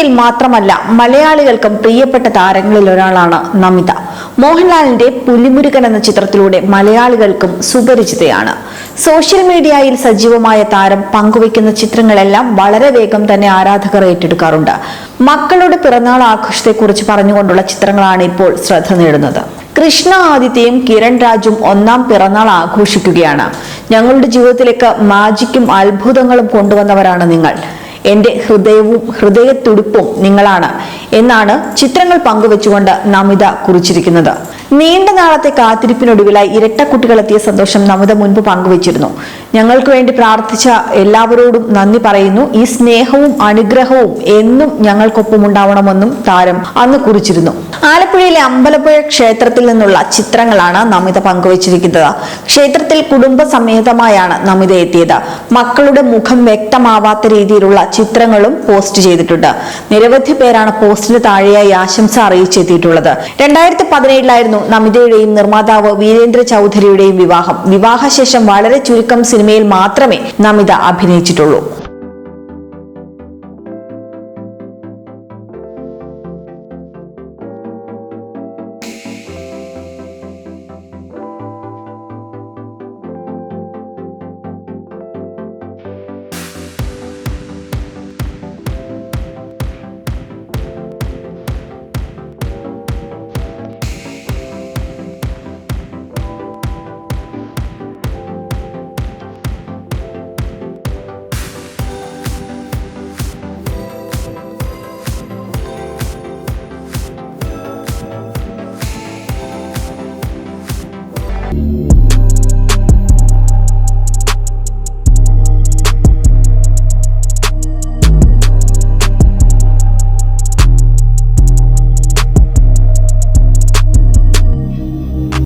സിനിമയിൽ മാത്രമല്ല മലയാളികൾക്കും പ്രിയപ്പെട്ട താരങ്ങളിൽ ഒരാളാണ് നമിത. മോഹൻലാലിന്റെ പുലിമുരുകൻ എന്ന ചിത്രത്തിലൂടെ മലയാളികൾക്കും സുപരിചിതയാണ്. സോഷ്യൽ മീഡിയയിൽ സജീവമായ താരം പങ്കുവയ്ക്കുന്ന ചിത്രങ്ങളെല്ലാം വളരെ വേഗം തന്നെ ആരാധകർ ഏറ്റെടുക്കാറുണ്ട്. മക്കളുടെ പിറന്നാൾ ആഘോഷത്തെക്കുറിച്ച് പറഞ്ഞുകൊണ്ടുള്ള ചിത്രങ്ങളാണ് ഇപ്പോൾ ശ്രദ്ധ നേടുന്നത്. കൃഷ്ണ ആദിത്യയും കിരൺ രാജും ഒന്നാം പിറന്നാൾ ആഘോഷിക്കുകയാണ്. ഞങ്ങളുടെ ജീവിതത്തിലേക്ക് മാജിക്കും അത്ഭുതങ്ങളും കൊണ്ടുവന്നവരാണ് നിങ്ങൾ. എന്റെ ഹൃദയവും ഹൃദയത്തുടുപ്പും നിങ്ങളാണ് എന്നാണ് ചിത്രങ്ങൾ പങ്കുവച്ചുകൊണ്ട് നമിത കുറിച്ചിരിക്കുന്നത്. നീണ്ട നാളത്തെ കാത്തിരിപ്പിനൊടുവിലായി ഇരട്ട കുട്ടികളെത്തിയ സന്തോഷം നമിത മുൻപ് പങ്കുവച്ചിരുന്നു. ഞങ്ങൾക്ക് വേണ്ടി പ്രാർത്ഥിച്ച എല്ലാവരോടും നന്ദി പറയുന്നു. ഈ സ്നേഹവും അനുഗ്രഹവും എന്നും ഞങ്ങൾക്കൊപ്പം ഉണ്ടാവണമെന്നും താരം അന്ന് കുറിച്ചിരുന്നു. ആലപ്പുഴയിലെ അമ്പലപ്പുഴ ക്ഷേത്രത്തിൽ നിന്നുള്ള ചിത്രങ്ങളാണ് നമിത പങ്കുവച്ചിരിക്കുന്നത്. ക്ഷേത്രത്തിൽ കുടുംബസമേതമായാണ് നമിത എത്തിയത്. മക്കളുടെ മുഖം വ്യക്തമാവാത്ത രീതിയിലുള്ള ചിത്രങ്ങളും പോസ്റ്റ് ചെയ്തിട്ടുണ്ട്. നിരവധി പേരാണ് പോസ്റ്റിന് താഴെയായി ആശംസ അറിയിച്ചെത്തിയിട്ടുള്ളത്. രണ്ടായിരത്തി പതിനേഴിലായിരുന്നു നമിതയുടെയും നിർമ്മാതാവ് വീരേന്ദ്ര ചൗധരിയുടെയും വിവാഹം. വിവാഹശേഷം വളരെ ചുരുക്കം സിനിമയിൽ മാത്രമേ നമിത അഭിനയിച്ചിട്ടുള്ളൂ. you.